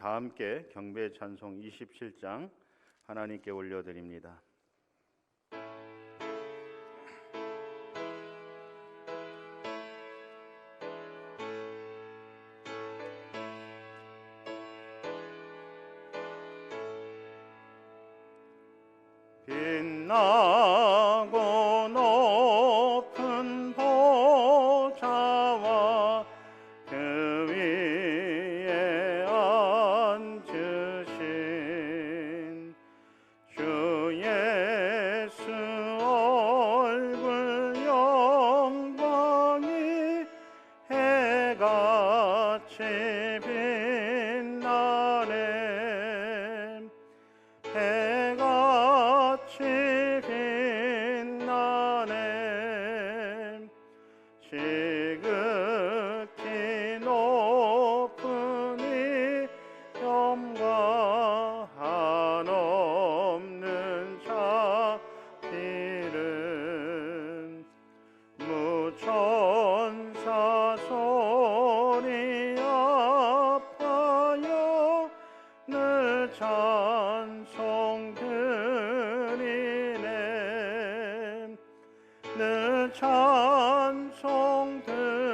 다 함께 경배 찬송 27장 하나님께 올려드립니다. 늘 찬송 드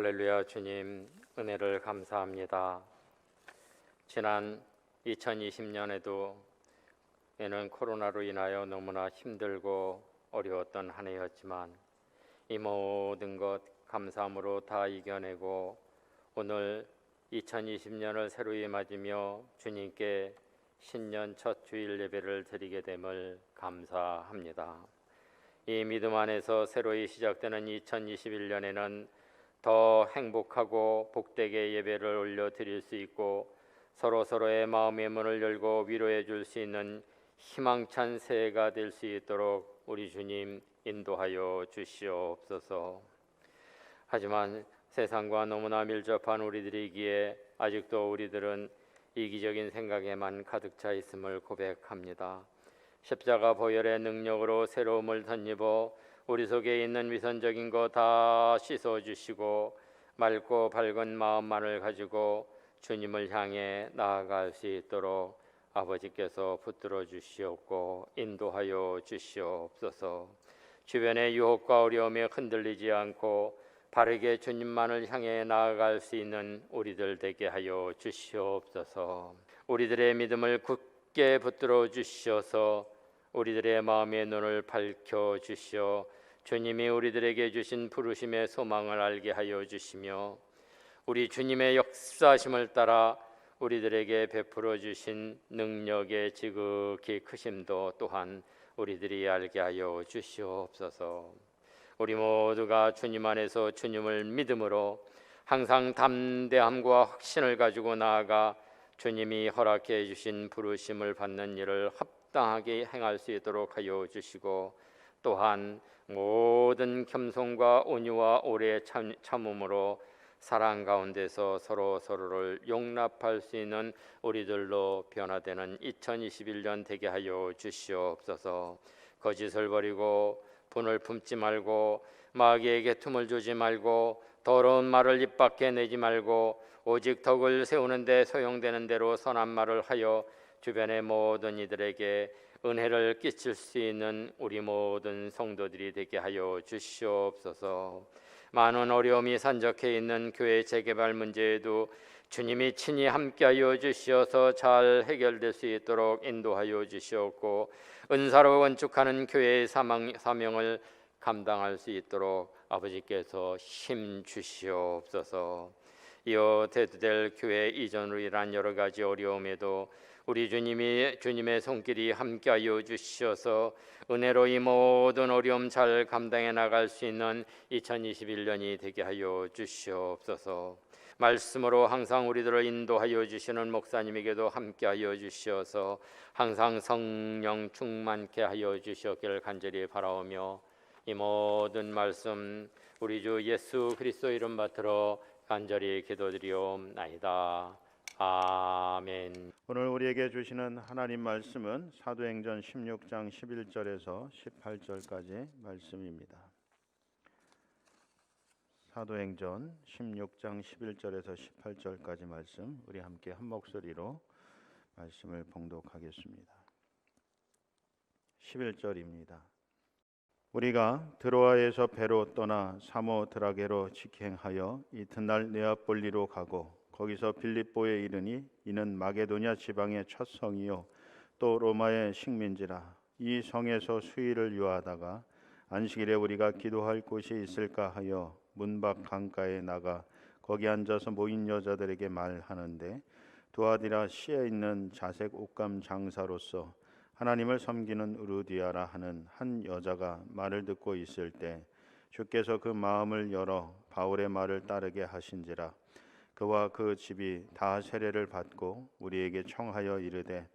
할렐루야 주님 은혜를 감사합니다. 지난 2020년에도 에는 코로나로 인하여 너무나 힘들고 어려웠던 한 해였지만 이 모든 것 감사함으로 다 이겨내고 오늘 2020년을 새로이 맞으며 주님께 신년 첫 주일 예배를 드리게 됨을 감사합니다. 이 믿음 안에서 새로이 시작되는 2021년에는 더 행복하고 복되게 예배를 올려 드릴 수 있고 서로 서로의 마음의 문을 열고 위로해 줄 수 있는 희망찬 새해가 될 수 있도록 우리 주님 인도하여 주시옵소서. 하지만 세상과 너무나 밀접한 우리들이기에 아직도 우리들은 이기적인 생각에만 가득 차 있음을 고백합니다. 십자가 보혈의 능력으로 새로움을 덧입어 우리 속에 있는 위선적인 거 다 씻어 주시고 맑고 밝은 마음만을 가지고 주님을 향해 나아갈 수 있도록 아버지께서 붙들어 주시옵고 인도하여 주시옵소서. 주변의 유혹과 어려움에 흔들리지 않고 바르게 주님만을 향해 나아갈 수 있는 우리들 되게 하여 주시옵소서. 우리들의 믿음을 굳게 붙들어 주셔서 우리들의 마음의 눈을 밝혀 주시어 주님이 우리들에게 주신 부르심의 소망을 알게 하여 주시며 우리 주님의 역사심을 따라 우리들에게 베풀어 주신 능력의 지극히 크심도 또한 우리들이 알게 하여 주시옵소서. 우리 모두가 주님 안에서 주님을 믿음으로 항상 담대함과 확신을 가지고 나아가 주님이 허락해 주신 부르심을 받는 일을 합당하게 행할 수 있도록 하여 주시고 또한 모든 겸손과 온유와 오래 참, 참음으로 사랑 가운데서 서로 서로를 용납할 수 있는 우리들로 변화되는 2021년 되게 하여 주시옵소서. 거짓을 버리고 분을 품지 말고 마귀에게 틈을 주지 말고 더러운 말을 입 밖에 내지 말고 오직 덕을 세우는데 소용되는 대로 선한 말을 하여 주변의 모든 이들에게 은혜를 끼칠 수 있는 우리 모든 성도들이 되게 하여 주시옵소서. 많은 어려움이 산적해 있는 교회 재개발 문제에도 주님이 친히 함께하여 주시어서 잘 해결될 수 있도록 인도하여 주시옵고 은사로 건축하는 교회의 사망, 사명을 감당할 수 있도록 아버지께서 힘 주시옵소서. 이어 대두될 교회 이전으로 인한 여러 가지 어려움에도 우리 주님이 주님의 손길이 함께하여 주시어서 은혜로 이 모든 어려움 잘 감당해 나갈 수 있는 2021년이 되게 하여 주시옵소서. 말씀으로 항상 우리들을 인도하여 주시는 목사님에게도 함께하여 주시어서 항상 성령 충만케 하여 주시옵기를 간절히 바라오며 이 모든 말씀 우리 주 예수 그리스도 이름 받들어 간절히 기도드리옵나이다. 아멘. 오늘 우리에게 주시는 하나님 말씀은 사도행전 16장 11절에서 18절까지 말씀입니다. 사도행전 16장 11절에서 18절까지 말씀 우리 함께 한 목소리로 말씀을 봉독하겠습니다. 11절입니다. 우리가 드로아에서 배로 떠나 사모 드라게로 직행하여 이튿날 네아폴리로 가고 거기서 빌립보에 이르니 이는 마게도냐 지방의 첫 성이요 또 로마의 식민지라. 이 성에서 수일을 유하다가 안식일에 우리가 기도할 곳이 있을까 하여 문밖 강가에 나가 거기 앉아서 모인 여자들에게 말하는데 두아디라 시에 있는 자색 옷감 장사로서 하나님을 섬기는 우르디아라 하는 한 여자가 말을 듣고 있을 때 주께서 그 마음을 열어 바울의 말을 따르게 하신지라 그와 그 집이 다 세례를 받고 우리에게 청하여 이르되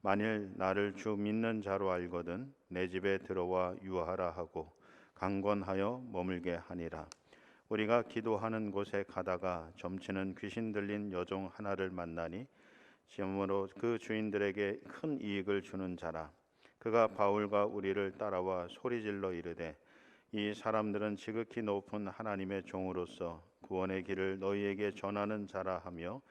만일 나를 주 믿는 자로 알거든 내 집에 들어와 유하라 하고 강권하여 머물게 하니라. 우리가 기도하는 곳에 가다가 점치는 귀신 들린 여종 하나를 만나니 시험으로 그 주인들에게 큰 이익을 주는 자라. 그가 바울과 우리를 따라와 소리질러 이르되 이 사람들은 지극히 높은 하나님의 종으로서 구원의 길을 너희에게 전하는 자라 하며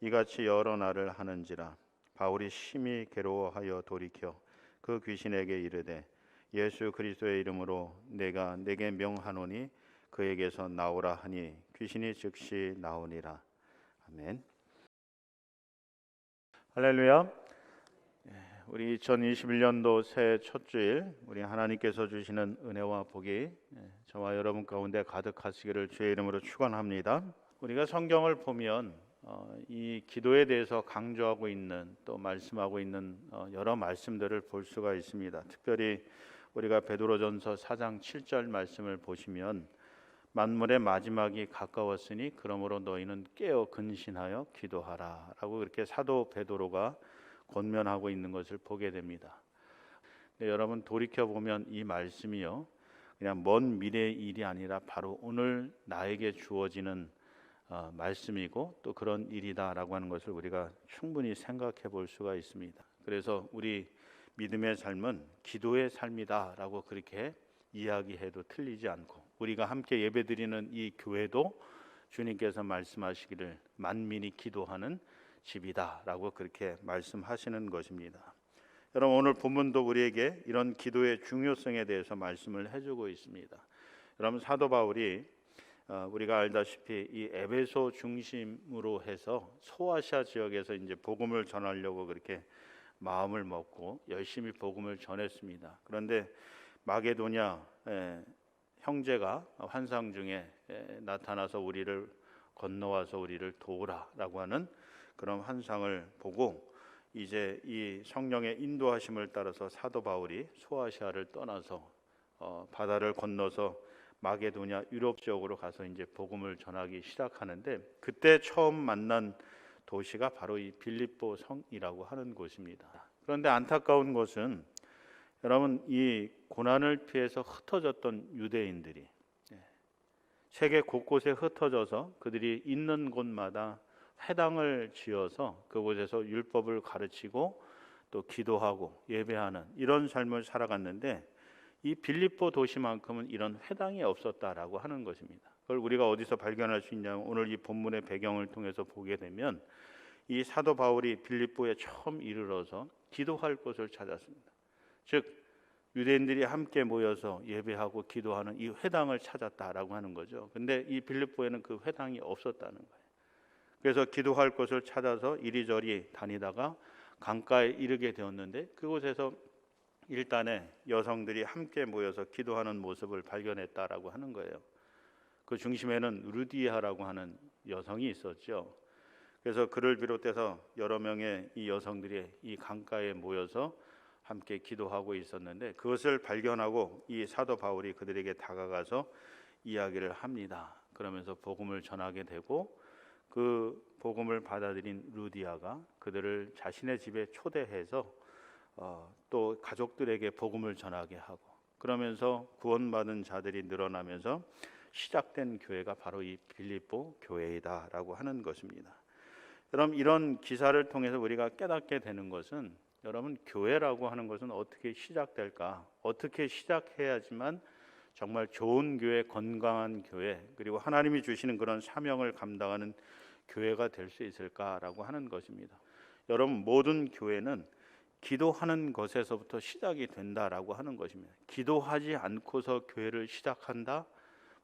이같이 여러 날을 하는지라 바울이 심히 괴로워하여 돌이켜 그 귀신에게 이르되 예수 그리스도의 이름으로 내가 내게 명하노니 그에게서 나오라 하니 귀신이 즉시 나오니라 아멘. 할렐루야. 예, 우리 2021년도 새해 첫 주일 우리 하나님께서 주시는 은혜와 복이 예, 저와 여러분 가운데 가득하시기를 주의 이름으로 축원합니다. 우리가 성경을 보면 어, 이 기도에 대해서 강조하고 있는 또 말씀하고 있는 어, 여러 말씀들을 볼 수가 있습니다. 특별히 우리가 베드로전서 4장 7절 말씀을 보시면 만물의 마지막이 가까웠으니 그러므로 너희는 깨어 근신하여 기도하라라고 그렇게 사도 베드로가 권면하고 있는 것을 보게 됩니다. 근데 여러분 돌이켜 보면 이 말씀이요 그냥 먼 미래의 일이 아니라 바로 오늘 나에게 주어지는 어, 말씀이고 또 그런 일이다라고 하는 것을 우리가 충분히 생각해 볼 수가 있습니다. 그래서 우리 믿음의 삶은 기도의 삶이다라고 그렇게 이야기해도 틀리지 않고 우리가 함께 예배드리는 이 교회도 주님께서 말씀하시기를 만민이 기도하는 집이다라고 그렇게 말씀하시는 것입니다. 여러분 오늘 본문도 우리에게 이런 기도의 중요성에 대해서 말씀을 해주고 있습니다. 여러분 사도 바울이 어, 우리가 알다시피 이 에베소 중심으로 해서 소아시아 지역에서 이제 복음을 전하려고 그렇게 마음을 먹고 열심히 복음을 전했습니다. 그런데 마게도냐 에, 형제가 환상 중에 에, 나타나서 우리를 건너와서 우리를 도우라라고 하는 그런 환상을 보고 이제 이 성령의 인도하심을 따라서 사도 바울이 소아시아를 떠나서 어, 바다를 건너서 마게도냐 유럽 지역으로 가서 이제 복음을 전하기 시작하는데 그때 처음 만난 도시가 바로 이 빌립보 성이라고 하는 곳입니다. 그런데 안타까운 것은 여러분 이 고난을 피해서 흩어졌던 유대인들이 예, 세계 곳곳에 흩어져서 그들이 있는 곳마다 회당을 지어서 그곳에서 율법을 가르치고 또 기도하고 예배하는 이런 삶을 살아갔는데 이 빌립보 도시만큼은 이런 회당이 없었다라고 하는 것입니다. 그걸 우리가 어디서 발견할 수 있냐면 오늘 이 본문의 배경을 통해서 보게 되면 이 사도 바울이 빌립보에 처음 이르러서 기도할 곳을 찾았습니다. 즉 유대인들이 함께 모여서 예배하고 기도하는 이 회당을 찾았다라고 하는 거죠. 근데 이 빌립보에는 그 회당이 없었다는 거예요. 그래서 기도할 곳을 찾아서 이리저리 다니다가 강가에 이르게 되었는데 그곳에서 일단에 여성들이 함께 모여서 기도하는 모습을 발견했다라고 하는 거예요. 그 중심에는 루디아라고 하는 여성이 있었죠. 그래서 그를 비롯해서 여러 명의 이 여성들이 이 강가에 모여서 함께 기도하고 있었는데 그것을 발견하고 이 사도 바울이 그들에게 다가가서 이야기를 합니다. 그러면서 복음을 전하게 되고 그 복음을 받아들인 루디아가 그들을 자신의 집에 초대해서 어, 또 가족들에게 복음을 전하게 하고 그러면서 구원받은 자들이 늘어나면서 시작된 교회가 바로 이 빌립보 교회이다라고 하는 것입니다. 그럼 이런 기사를 통해서 우리가 깨닫게 되는 것은 여러분 교회라고 하는 것은 어떻게 시작될까? 어떻게 시작해야지만 정말 좋은 교회, 건강한 교회, 그리고 하나님이 주시는 그런 사명을 감당하는 교회가 될 수 있을까라고 하는 것입니다. 여러분 모든 교회는 기도하는 것에서부터 시작이 된다라고 하는 것입니다. 기도하지 않고서 교회를 시작한다.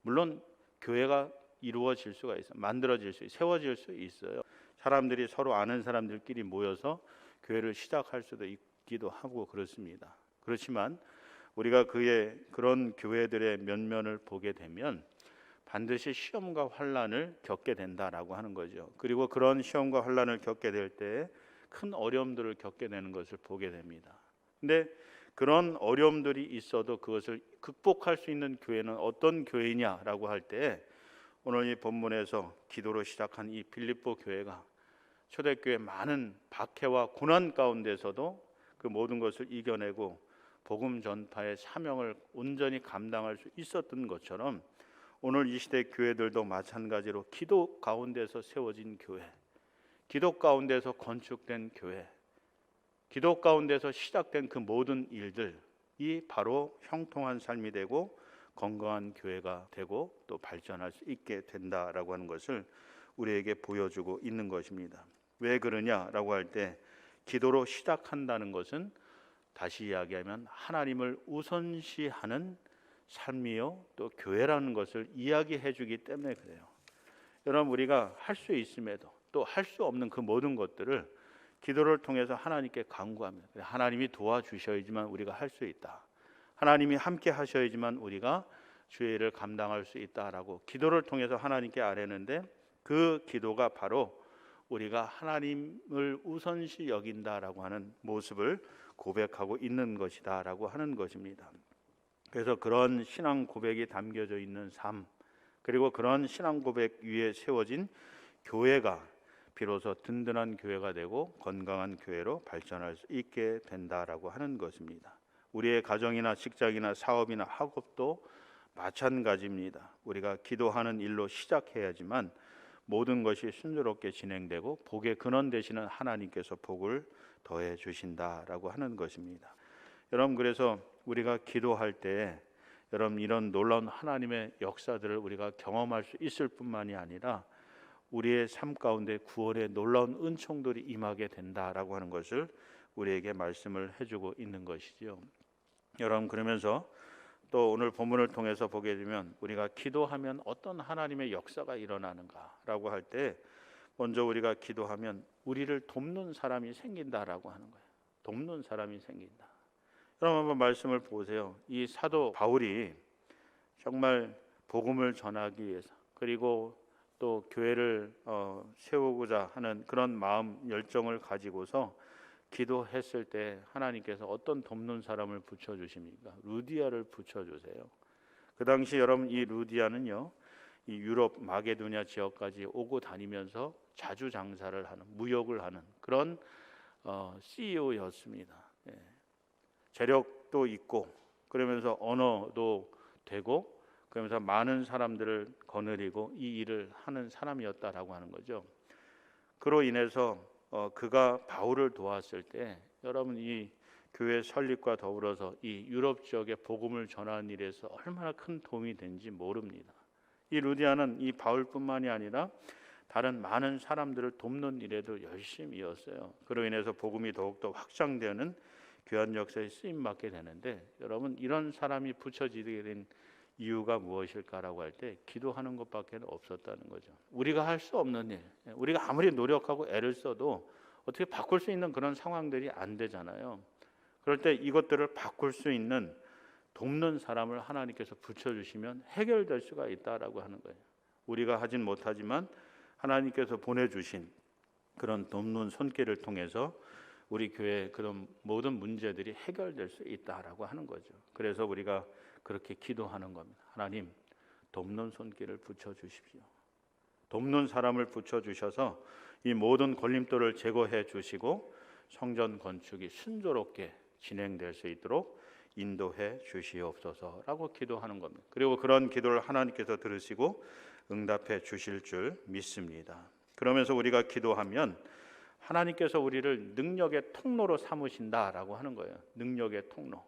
물론 교회가 이루어질 수가 있어, 만들어질 수, 세워질 수 있어요. 사람들이 서로 아는 사람들끼리 모여서 교회를 시작할 수도 있기도 하고 그렇습니다. 그렇지만 우리가 그의 그런 교회들의 면면을 보게 되면 반드시 시험과 환란을 겪게 된다라고 하는 거죠. 그리고 그런 시험과 환란을 겪게 될 때 큰 어려움들을 겪게 되는 것을 보게 됩니다. 근데 그런 어려움들이 있어도 그것을 극복할 수 있는 교회는 어떤 교회냐라고 할 때 오늘 이 본문에서 기도로 시작한 이 빌립보 교회가 초대교회 많은 박해와 고난 가운데서도 그 모든 것을 이겨내고 복음 전파의 사명을 온전히 감당할 수 있었던 것처럼 오늘 이 시대 교회들도 마찬가지로 기도 가운데서 세워진 교회, 기도 가운데서 건축된 교회, 기도 가운데서 시작된 그 모든 일들이 바로 형통한 삶이 되고 건강한 교회가 되고 또 발전할 수 있게 된다라고 하는 것을 우리에게 보여주고 있는 것입니다. 왜 그러냐라고 할 때 기도로 시작한다는 것은 다시 이야기하면 하나님을 우선시하는 삶이요 또 교회라는 것을 이야기해 주기 때문에 그래요. 여러분 우리가 할 수 있음에도 또 할 수 없는 그 모든 것들을 기도를 통해서 하나님께 간구합니다. 하나님이 도와주셔야지만 우리가 할 수 있다. 하나님이 함께 하셔야지만 우리가 주의 일을 감당할 수 있다라고 기도를 통해서 하나님께 아뢰는데 그 기도가 바로 우리가 하나님을 우선시 여긴다라고 하는 모습을 고백하고 있는 것이다라고 하는 것입니다. 그래서 그런 신앙 고백이 담겨져 있는 삶 그리고 그런 신앙 고백 위에 세워진 교회가 비로소 든든한 교회가 되고 건강한 교회로 발전할 수 있게 된다라고 하는 것입니다. 우리의 가정이나 직장이나 사업이나 학업도 마찬가지입니다. 우리가 기도하는 일로 시작해야지만 모든 것이 순조롭게 진행되고 복의 근원 되시는 하나님께서 복을 더해 주신다라고 하는 것입니다. 여러분 그래서 우리가 기도할 때 여러분 이런 놀라운 하나님의 역사들을 우리가 경험할 수 있을 뿐만이 아니라 우리의 삶 가운데 구원의 놀라운 은총들이 임하게 된다라고 하는 것을 우리에게 말씀을 해주고 있는 것이지요. 여러분 그러면서 또 오늘 본문을 통해서 보게 되면 우리가 기도하면 어떤 하나님의 역사가 일어나는가라고 할 때 먼저 우리가 기도하면 우리를 돕는 사람이 생긴다라고 하는 거예요. 돕는 사람이 생긴다. 여러분 한번 말씀을 보세요. 이 사도 바울이 정말 복음을 전하기 위해서 그리고 또 교회를 어, 세우고자 하는 그런 마음 열정을 가지고서 기도했을 때 하나님께서 어떤 돕는 사람을 붙여 주십니까? 루디아를 붙여 주세요. 그 당시 여러분 이 루디아는요. 이 유럽 마게도냐 지역까지 오고 다니면서 자주 장사를 하는 무역을 하는 그런 어, CEO였습니다. 예. 재력도 있고 그러면서 언어도 되고 그러면서 많은 사람들을 거느리고 이 일을 하는 사람이었다라고 하는 거죠. 그로 인해서 어, 그가 바울을 도왔을 때 여러분 이 교회 설립과 더불어서 이 유럽 지역에 복음을 전하는 일에서 얼마나 큰 도움이 된지 모릅니다. 이 루디아는 이 바울뿐만이 아니라 다른 많은 사람들을 돕는 일에도 열심이었어요. 그로 인해서 복음이 더욱더 확장되는 교한 역사에 쓰임 받게 되는데 여러분 이런 사람이 붙여지게 된 이유가 무엇일까라고 할 때 기도하는 것밖에 없었다는 거죠. 우리가 할 수 없는 일, 우리가 아무리 노력하고 애를 써도 어떻게 바꿀 수 있는 그런 상황들이 안 되잖아요. 그럴 때 이것들을 바꿀 수 있는 돕는 사람을 하나님께서 붙여주시면 해결될 수가 있다라고 하는 거예요. 우리가 하진 못하지만 하나님께서 보내주신 그런 돕는 손길을 통해서 우리 교회 그런 모든 문제들이 해결될 수 있다라고 하는 거죠. 그래서 우리가 그렇게 기도하는 겁니다. 하나님 돕는 손길을 붙여 주십시오. 돕는 사람을 붙여 주셔서 이 모든 걸림돌을 제거해 주시고 성전 건축이 순조롭게 진행될 수 있도록 인도해 주시옵소서라고 기도하는 겁니다. 그리고 그런 기도를 하나님께서 들으시고 응답해 주실 줄 믿습니다. 그러면서 우리가 기도하면 하나님께서 우리를 능력의 통로로 삼으신다라고 하는 거예요. 능력의 통로.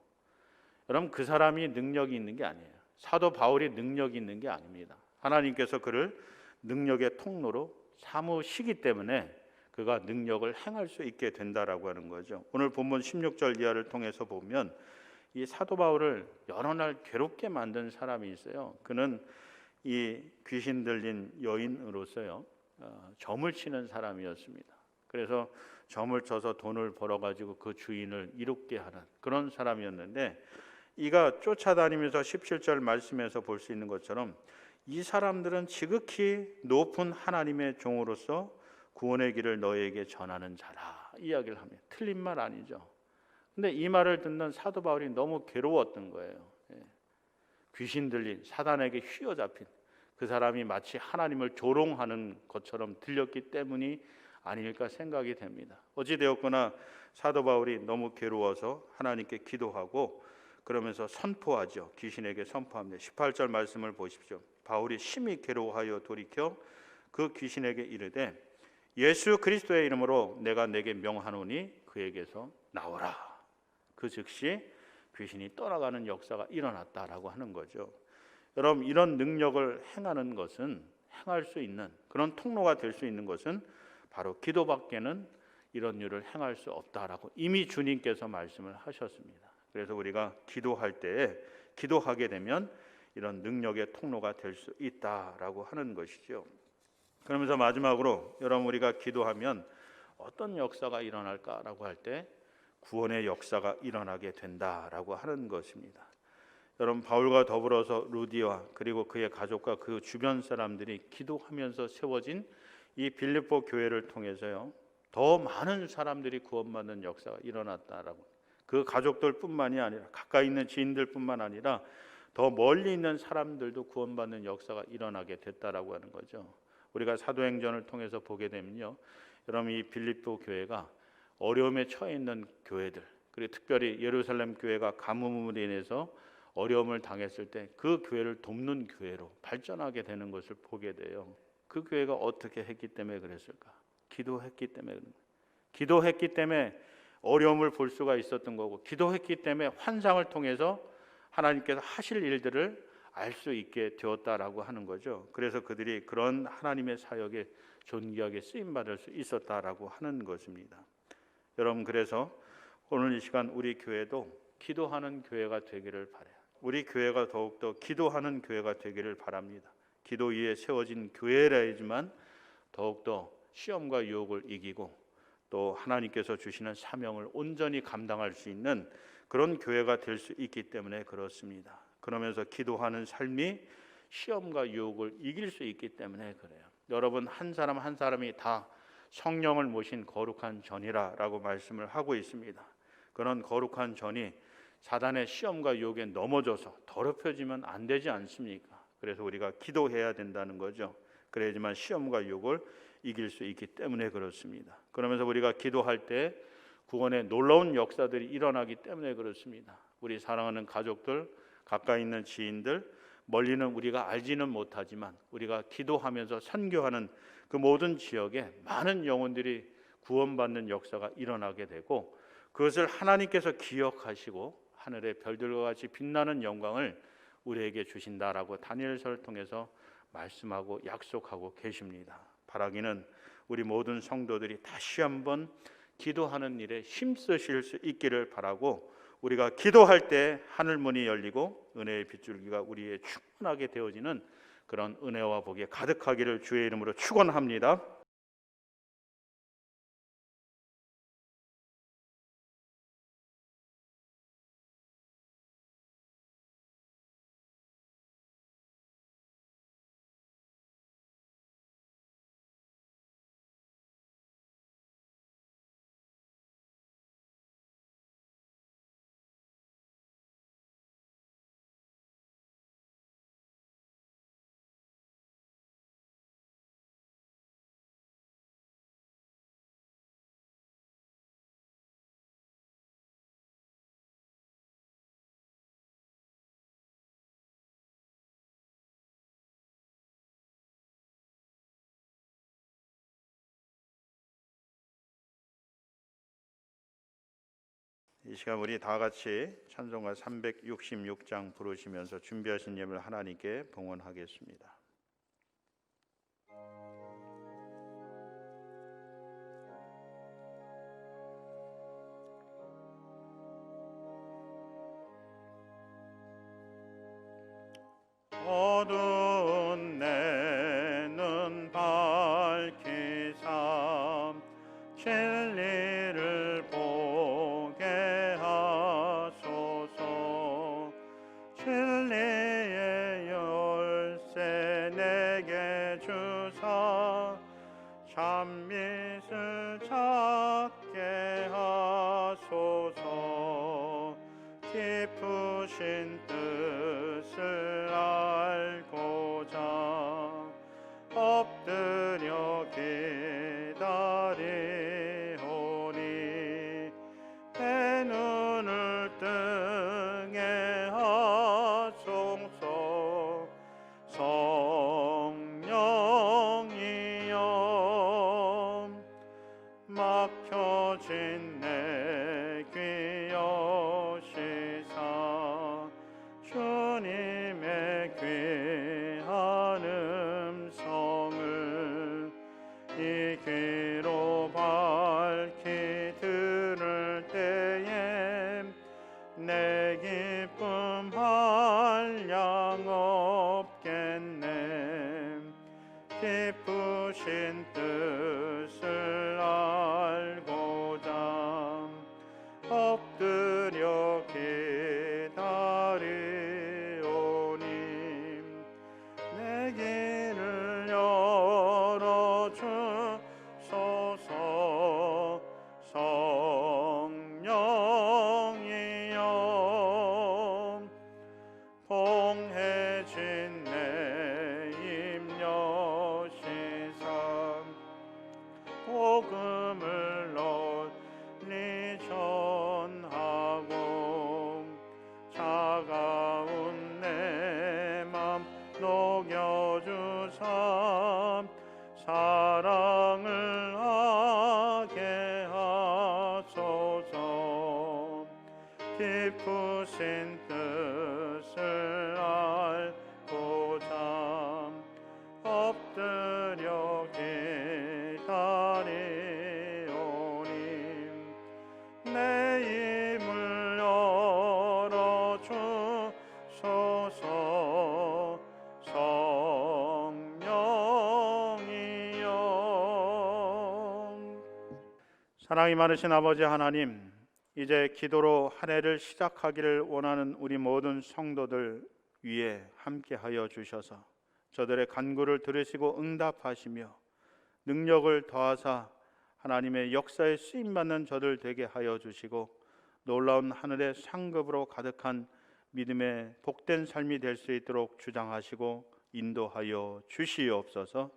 여러분 그 사람이 능력이 있는 게 아니에요. 사도 바울이 능력이 있는 게 아닙니다. 하나님께서 그를 능력의 통로로 삼으시기 때문에 그가 능력을 행할 수 있게 된다라고 하는 거죠. 오늘 본문 16절 이하를 통해서 보면 이 사도 바울을 여러 날 괴롭게 만든 사람이 있어요. 그는 이 귀신 들린 여인으로서요 어, 점을 치는 사람이었습니다. 그래서 점을 쳐서 돈을 벌어 가지고 그 주인을 이롭게 하는 그런 사람이었는데 이가 쫓아다니면서 17절 말씀에서 볼 수 있는 것처럼 이 사람들은 지극히 높은 하나님의 종으로서 구원의 길을 너에게 전하는 자라 이야기를 합니다. 틀린 말 아니죠. 근데 이 말을 듣는 사도 바울이 너무 괴로웠던 거예요. 예. 귀신 들린 사단에게 휘어잡힌 그 사람이 마치 하나님을 조롱하는 것처럼 들렸기 때문이 아닐까 생각이 됩니다. 어찌 되었거나 사도 바울이 너무 괴로워서 하나님께 기도하고 그러면서 선포하죠. 귀신에게 선포합니다. 18절 말씀을 보십시오. 바울이 심히 괴로워하여 돌이켜 그 귀신에게 이르되 예수 그리스도의 이름으로 내가 내게 명하노니 그에게서 나오라. 그 즉시 귀신이 떠나가는 역사가 일어났다라고 하는 거죠. 여러분 이런 능력을 행하는 것은 행할 수 있는 그런 통로가 될 수 있는 것은 바로 기도밖에는 이런 일을 행할 수 없다라고 이미 주님께서 말씀을 하셨습니다. 그래서 우리가 기도할 때에 기도하게 되면 이런 능력의 통로가 될 수 있다라고 하는 것이죠. 그러면서 마지막으로 여러분 우리가 기도하면 어떤 역사가 일어날까라고 할 때 구원의 역사가 일어나게 된다라고 하는 것입니다. 여러분 바울과 더불어서 루디와 그리고 그의 가족과 그 주변 사람들이 기도하면서 세워진 이 빌립보 교회를 통해서요 더 많은 사람들이 구원받는 역사가 일어났다라고 그 가족들뿐만이 아니라 가까이 있는 지인들뿐만 아니라 더 멀리 있는 사람들도 구원받는 역사가 일어나게 됐다라고 하는 거죠. 우리가 사도행전을 통해서 보게 되면요, 여러분 이 빌립보 교회가 어려움에 처해 있는 교회들, 그리고 특별히 예루살렘 교회가 가뭄으로 인해서 어려움을 당했을 때 그 교회를 돕는 교회로 발전하게 되는 것을 보게 돼요. 그 교회가 어떻게 했기 때문에 그랬을까? 기도했기 때문에 기도했기 때문에 어려움을 볼 수가 있었던 거고 기도했기 때문에 환상을 통해서 하나님께서 하실 일들을 알 수 있게 되었다라고 하는 거죠. 그래서 그들이 그런 하나님의 사역에 존귀하게 쓰임 받을 수 있었다라고 하는 것입니다. 여러분 그래서 오늘 이 시간 우리 교회도 기도하는 교회가 되기를 바래요. 우리 교회가 더욱더 기도하는 교회가 되기를 바랍니다. 기도 위에 세워진 교회라지만 더욱더 시험과 유혹을 이기고 또 하나님께서 주시는 사명을 온전히 감당할 수 있는 그런 교회가 될 수 있기 때문에 그렇습니다. 그러면서 기도하는 삶이 시험과 유혹을 이길 수 있기 때문에 그래요. 여러분 한 사람 한 사람이 다 성령을 모신 거룩한 전이라라고 말씀을 하고 있습니다. 그런 거룩한 전이 사단의 시험과 유혹에 넘어져서 더럽혀지면 안 되지 않습니까? 그래서 우리가 기도해야 된다는 거죠. 그래야지만 시험과 유혹을 이길 수 있기 때문에 그렇습니다. 그러면서 우리가 기도할 때 구원의 놀라운 역사들이 일어나기 때문에 그렇습니다. 우리 사랑하는 가족들, 가까이 있는 지인들, 멀리는 우리가 알지는 못하지만 우리가 기도하면서 선교하는 그 모든 지역에 많은 영혼들이 구원받는 역사가 일어나게 되고 그것을 하나님께서 기억하시고 하늘의 별들과 같이 빛나는 영광을 우리에게 주신다라고 다니엘서를 통해서 말씀하고 약속하고 계십니다. 바라기는 우리 모든 성도들이 다시 한번 기도하는 일에 힘쓰실 수 있기를 바라고 우리가 기도할 때 하늘 문이 열리고 은혜의 빗줄기가 우리의 충만하게 되어지는 그런 은혜와 복이 가득하기를 주의 이름으로 축원합니다. 이 시간 우리 다 같이 찬송가 366장 부르시면서 준비하신 예물 하나님께 봉헌하겠습니다. 어두 사랑이 많으신 아버지 하나님 이제 기도로 한 해를 시작하기를 원하는 우리 모든 성도들 위에 함께하여 주셔서 저들의 간구를 들으시고 응답하시며 능력을 더하사 하나님의 역사에 쓰임 받는 저들 되게 하여 주시고 놀라운 하늘의 상급으로 가득한 믿음의 복된 삶이 될 수 있도록 주장하시고 인도하여 주시옵소서.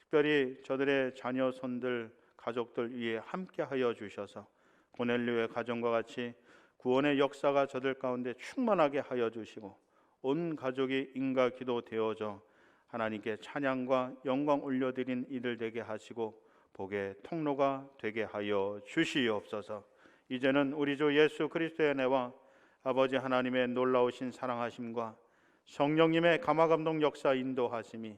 특별히 저들의 자녀 손들 가족들 위에 함께 하여 주셔서 고넬료의 가정과 같이 구원의 역사가 저들 가운데 충만하게 하여 주시고 온 가족이 인가 기도 되어져 하나님께 찬양과 영광 올려드린 이들 되게 하시고 복의 통로가 되게 하여 주시옵소서. 이제는 우리 주 예수 그리스도의 은혜와 아버지 하나님의 놀라우신 사랑하심과 성령님의 감화 감동 역사 인도하심이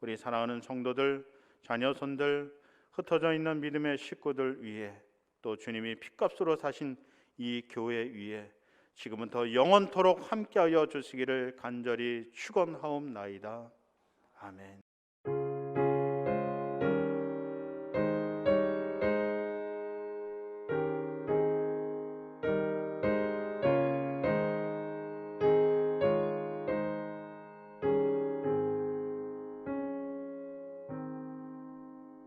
우리 사랑하는 성도들, 자녀손들, 흩어져 있는 믿음의 식구들 위에 또 주님이 핏값으로 사신 이 교회 위에 지금은 더 영원토록 함께하여 주시기를 간절히 축원하옵나이다. 아멘.